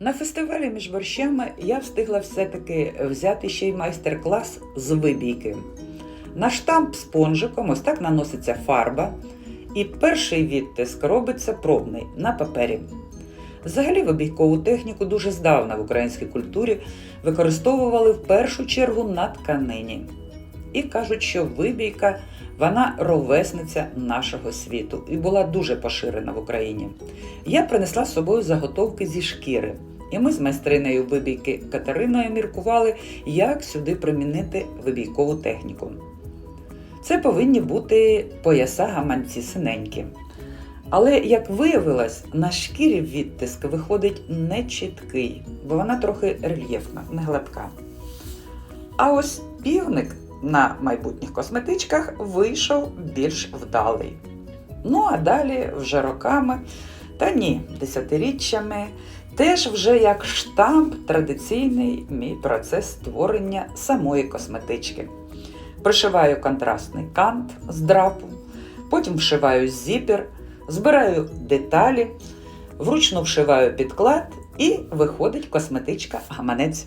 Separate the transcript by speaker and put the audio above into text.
Speaker 1: На фестивалі між борщами я встигла все-таки взяти ще й майстер-клас з вибійки. На штамп спонжиком ось так наноситься фарба, і перший відтиск робиться пробний на папері. Взагалі вибійкову техніку дуже здавна в українській культурі використовували в першу чергу на тканині. І кажуть, що вибійка вона ровесниця нашого світу і була дуже поширена в Україні. Я принесла з собою заготовки зі шкіри, і ми з майстринею вибійки Катериною міркували, як сюди примінити вибійкову техніку. Це повинні бути пояса гаманці синенькі. Але, як виявилось, на шкірі відтиск виходить нечіткий, бо вона трохи рельєфна, не гладка. А ось півник на майбутніх косметичках вийшов більш вдалий. Ну а далі вже роками, та ні, десятиріччями, теж вже як штамп традиційний мій процес створення самої косметички. Пришиваю контрастний кант з драпу, потім вшиваю зіпер, збираю деталі, вручну вшиваю підклад і виходить косметичка гаманець.